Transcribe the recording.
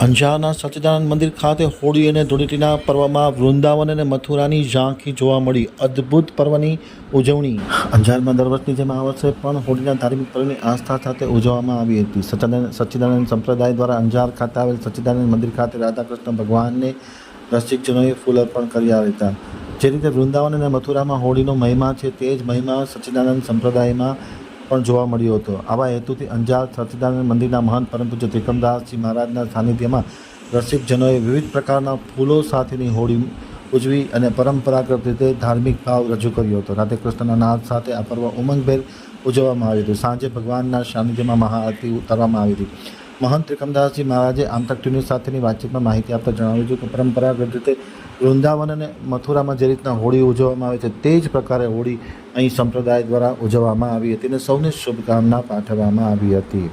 અંજારના સચ્ચિદાનંદ મંદિર ખાતે હોળી અને ધૂળેટીના પર્વમાં વૃંદાવન અને મથુરાની ઝાંખી જોવા મળી. અદ્ભુત પર્વની ઉજવણી. અંજારમાં દર વર્ષની જેમ આ વર્ષે પણ હોળીના ધાર્મિક પર્વની આસ્થા સાથે ઉજવવામાં આવી હતી. સચ્ચિદાનંદ સચ્ચિદાનંદ સંપ્રદાય દ્વારા અંજાર ખાતે આવેલ સચ્ચિદાનંદ મંદિર ખાતે રાધાકૃષ્ણ ભગવાનને રસિકજનોએ ફૂલ અર્પણ કર્યા હતા. જે રીતે વૃંદાવન અને મથુરામાં હોળીનો મહિમા છે, તે જ મહિમા સચ્ચિદાનંદ સંપ્રદાયમાં પણ જોવા મળ્યો હતો. આવા હેતુથી અંજાર સચ્ચિદાનંદ મંદિરના મહંત પરંતુ જે ત્રિકમદાસજી મહારાજના સાનિધ્યમાં રસિકજનોએ વિવિધ પ્રકારના ફૂલો સાથેની હોળી ઉજવી અને પરંપરાગત રીતે ધાર્મિક ભાવ રજૂ કર્યો હતો. રાધે કૃષ્ણના નાદ સાથે આ પર્વ ઉમંગભેર ઉજવવામાં આવ્યું હતું. સાંજે ભગવાનના સાનિધ્યમાં મહાઆરતી ઉતારવામાં આવી હતી. મહંત ત્રિકમદાસજી મહારાજે આમતક ટીવી સાથેની વાતચીતમાં માહિતી આપતા જણાવ્યું હતું કે પરંપરાગત રીતે વૃંદાવન અને મથુરામાં જે રીતના હોળી ઉજવવામાં આવે છે તે જ પ્રકારે હોળી અહીં સંપ્રદાય દ્વારા ઉજવવામાં આવી હતી અને સૌને શુભકામના પાઠવવામાં આવી હતી.